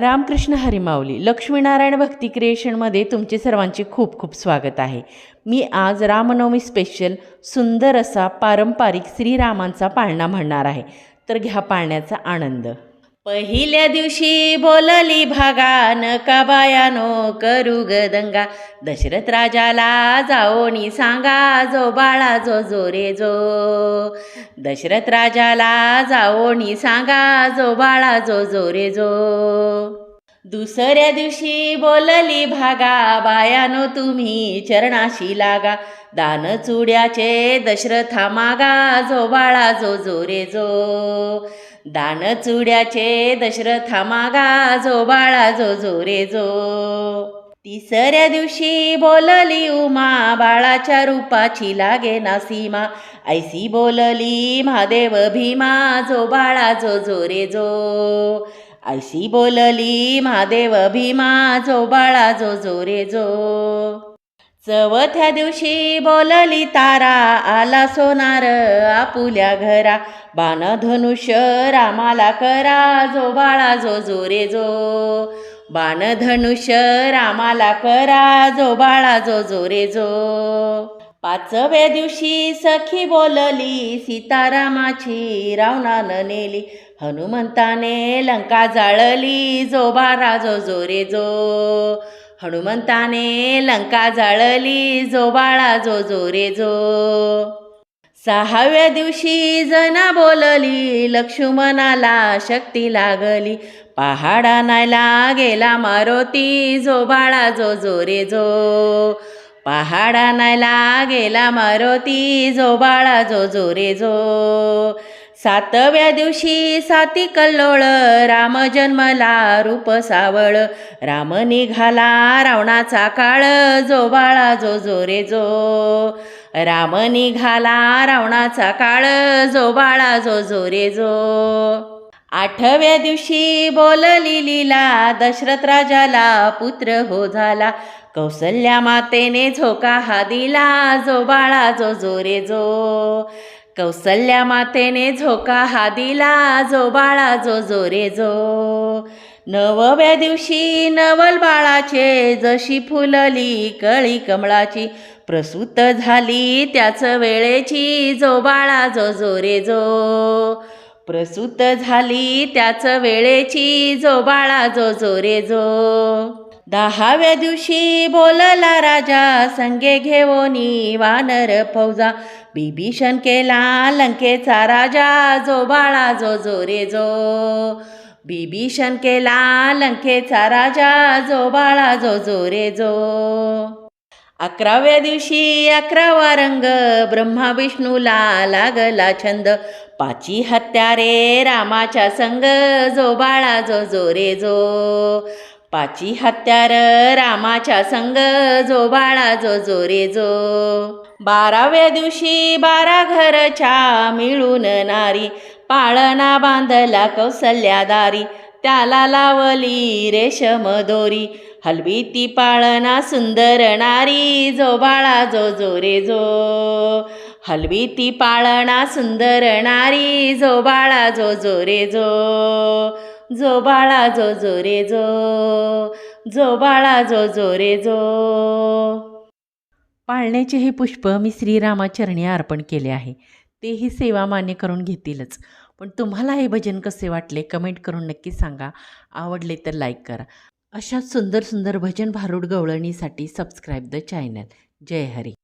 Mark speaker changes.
Speaker 1: रामकृष्ण हरिमावली लक्ष्मीनारायण भक्ती क्रिएशनमध्ये तुमचे सर्वांचे खूप खूप स्वागत आहे. मी आज रामनवमी स्पेशल सुंदर असा पारंपरिक श्रीरामांचा पाळणा म्हणणार आहे. तर घ्या पाळण्याचा आनंद. पहिल्या दिवशी बोलली भागा नका बायानो करू ग दंगा. दशरथ राजाला जाओनी सांगा जो बाळा जो जो रे जो. दशरथ राजाला जाओनी सांगा जो बाळा जो जो रे जो. दुसऱ्या दिवशी बोलली भागा बायानो तुम्ही चरणाशी लागा. दान चुड्याचे दशरथा मागा जो बाळा जो जो रे जो. दान चुड्याचे दशरथा मागा जो बाळा जो जो रे जो. तिसऱ्या दिवशी बोलली उमा बाळाच्या रूपाची लागे ना सीमा. ऐसी बोलली महादेव भीमा जो बाळा जो जो रे जो. ऐशी बोलली महादेव भीमा जो बाळा जो जो रे जो. चवथ्या दिवशी बोलली तारा आला सोनार आपुल्या घरा. बाण धनुष्य रामाला करा जो बाळा जो जो रे जो. बाण धनुष्य रामाला करा जो बाळा जो जो रे जो. पाचव्या दिवशी सखी बोलली सीतारामाची रावणानं नेली. हनुमंताने लंका जाळली जो बारा जो जो रे जो. हनुमंताने लंका जाळली जो बाळा जो जो रे जो. सहाव्या दिवशी जना बोलली लक्ष्मणाला शक्ती लागली. पहाडा नायला गेला मारुती जो बाळा जो जो रे जो. पहाडा नायला गेला मारुती जो बाळा जो जो रे जो. सातव्या दिवशी साती कल्लोळ राम जन्मला रूप सावळ. राम निघाला रावणाचा काळ जो बाळा जो जो रे जो. राम निघाला रावणाचा काळ जो बाळा जो जो रे जो. आठव्या दिवशी बोलली लीला दशरथ राजाला पुत्र हो झाला. कौसल्या मातेने झोका हा दिला जो बाळा जो जो रे जो. कौसल्या मातेने झोका हा दिला जो बाळा जो जो रे जो. नवव्या दिवशी नवल बाळाचे जशी फुलली कळी कमळाची प्रसूत झाली त्याच वेळेची जो बाळा जो जो रे जो. प्रसूत झाली त्याच वेळेची जो बाळा जो जो रे जो. दहाव्या दिवशी बोलला राजा संगे घेवोनी वानर फौजा. बिभीषण केला लंकेचा राजा जो बाळा जो जो रे जो. बिभीषण केला लंकेचा राजा जो बाळा जो जो रे जो. अकराव्या दिवशी अकरावा रंग ब्रह्मा विष्णूला लागला छंद. पाची हत्या रे रामाच्या संग जो बाळा जो जो रे जो. पाची हत्यार रामाच्या संग जो बाळा जो जो रे जो बाराव्या दिवशी बारा घरच्या मिळून नारी पाळणा बांधला कौसल्यादारी त्याला लावली रेशम दोरी हलवी ती पाळणा सुंदर नारी जो बाळा जो जो रे जो हलवी ती पाळणा सुंदर नारी जो बाळा जो जो रे जो जो बाळा जो जो रे जो जो बाळा जो जो रे जो. पाळण्याचे हे पुष्प मी श्रीरामाचरणी अर्पण केले आहे. तेही सेवा मान्य करून घेतीलच. पण तुम्हाला हे भजन कसे वाटले कमेंट करून नक्की सांगा. आवडले तर लाईक करा. अशा सुंदर सुंदर भजन भारूड गवळणीसाठी सबस्क्राईब द चॅनल. जय हरी.